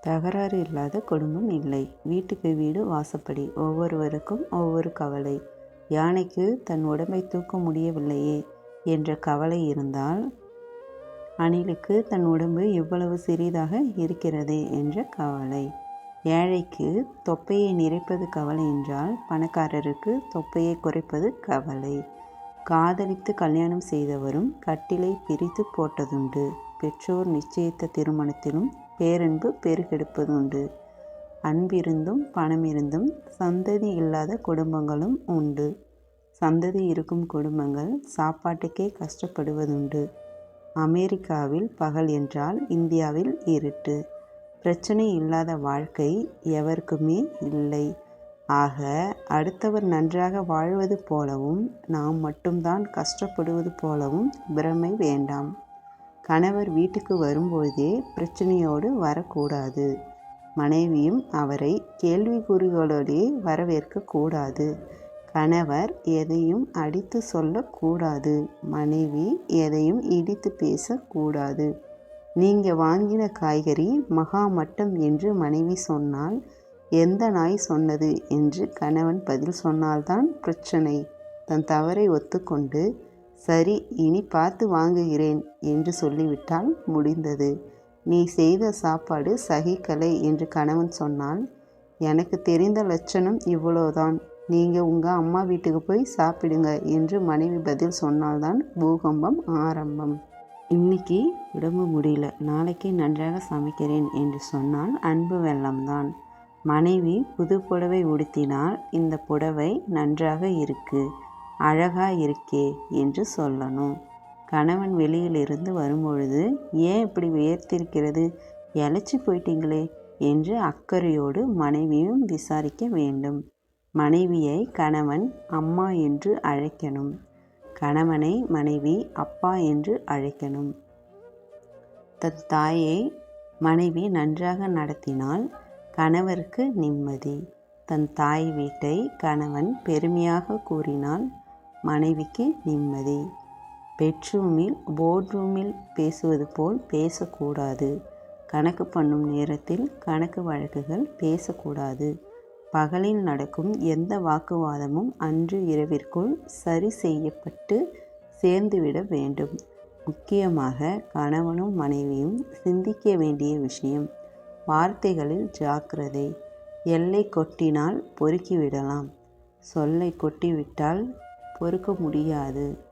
தகராறு இல்லாத குடும்பம் இல்லை. வீட்டுக்கு வீடு வாசப்படி. ஒவ்வொருவருக்கும் ஒவ்வொரு கவலை. யானைக்கு தன் உடம்பை தூக்க முடியவில்லையே என்ற கவலை இருந்தால் அணிலுக்கு தன் உடம்பு இவ்வளவு சிறிதாக இருக்கிறதே என்ற கவலை. ஏழைக்கு தொப்பையை நிறைப்பது கவலை என்றால் பணக்காரருக்கு தொப்பையை குறைப்பது கவலை. காதலித்து கல்யாணம் செய்தவரும் கட்டிலை பிரித்து போட்டதுண்டு. பெற்றோர் நிச்சயித்த திருமணத்திலும் பேரன்பு பெருகெடுப்பதுண்டு. அன்பிருந்தும் பணமிருந்தும் சந்ததி இல்லாத குடும்பங்களும் உண்டு. சந்ததி இருக்கும் குடும்பங்கள் சாப்பாட்டுக்கே கஷ்டப்படுவதுண்டு. அமெரிக்காவில் பகல் என்றால் இந்தியாவில் இருட்டு. பிரச்சனை இல்லாத வாழ்க்கை எவருக்குமே இல்லை. ஆக அடுத்தவர் நன்றாக வாழ்வது போலவும் நாம் மட்டும்தான் கஷ்டப்படுவது போலவும் பிரமை வேண்டாம். கணவர் வீட்டுக்கு வரும்போதே பிரச்சனையோடு வரக்கூடாது. மனைவியும் அவரை கேள்விக்குறிகளோடே வரவேற்கக்கூடாது. கணவர் எதையும் அடித்து சொல்லக்கூடாது. மனைவி எதையும் இடித்து பேசக்கூடாது. நீங்கள் வாங்கின காய்கறி மகா மட்டம் என்று மனைவி சொன்னால் எந்த நாய் சொன்னது? என்று கணவன் பதில் சொன்னால்தான் பிரச்சனை. தன் தவறை ஒத்துக்கொண்டு சரி இனி பார்த்து வாங்குகிறேன் என்று சொல்லிவிட்டால் முடிந்தது. நீ செய்த சாப்பாடு சகிக்கலை என்று கணவன் சொன்னால் எனக்கு தெரிந்த லட்சணம் இவ்வளோதான். நீங்கள் உங்கள் அம்மா வீட்டுக்கு போய் சாப்பிடுங்க என்று மனைவி பதில் சொன்னால்தான் பூகம்பம் ஆரம்பம். இன்னைக்கு உடம்பு முடியல நாளைக்கு நன்றாக சமைக்கிறேன் என்று சொன்னால் அன்பு வெள்ளம்தான். மனைவி புது புடவை உடுத்தினால் இந்த புடவை நன்றாக இருக்கு. அழகா இருக்கே என்று சொல்லணும். கணவன் வெளியிலிருந்து வரும்பொழுது ஏன் இப்படி உயர்த்திருக்கிறது இழைச்சி போயிட்டீங்களே என்று அக்கறையோடு மனைவியும் விசாரிக்க வேண்டும். மனைவியை கணவன் அம்மா என்று அழைக்கணும். கணவனை மனைவி அப்பா என்று அழைக்கணும். தன் தாயை மனைவி நன்றாக நடத்தினால் கணவருக்கு நிம்மதி. தன் தாய் வீட்டை கணவன் பெருமையாக கூறினால் மனைவிக்கு நிம்மதி. பெட்ரூமில் போர்ட்ரூமில் பேசுவது போல் பேசக்கூடாது. கணக்கு பண்ணும் நேரத்தில் கணக்கு வழக்குகள் பேசக்கூடாது. பகலில் நடக்கும் எந்த வாக்குவாதமும் அன்று இரவிற்குள் சரி செய்யப்பட்டு சேர்ந்துவிட வேண்டும். முக்கியமாக கணவனும் மனைவியும் சிந்திக்க வேண்டிய விஷயம். வார்த்தைகளில் ஜாக்கிரதை. எல்லை கொட்டினால் பொறுக்கிவிடலாம். சொல்லை கொட்டிவிட்டால் பொறுக்க முடியாது.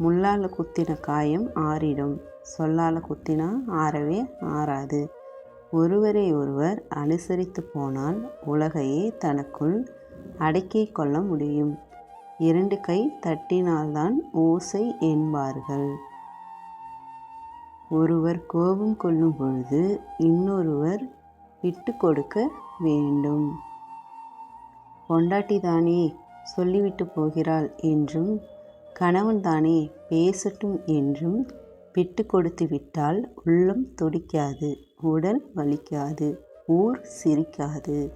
முள்ளால் குத்தின காயம் ஆறிடும். சொல்லால் குத்தினா ஆறவே ஆறாது. ஒருவரை ஒருவர் அனுசரித்து போனால் உலகையே தனக்குள் அடக்கிக் கொள்ள முடியும். இரண்டு கை தட்டினால்தான் ஓசை என்பார்கள். ஒருவர் கோபம் கொள்ளும் பொழுது இன்னொருவர் விட்டு கொடுக்க வேண்டும். பொண்டாட்டி தானே சொல்லிவிட்டு போகிறாள் என்றும் கணவன் தானே பேசட்டும் என்றும் விட்டு கொடுத்து விட்டால் உள்ளம் துடிக்காது உடல் வலிக்காது ஊர் சிரிக்காது.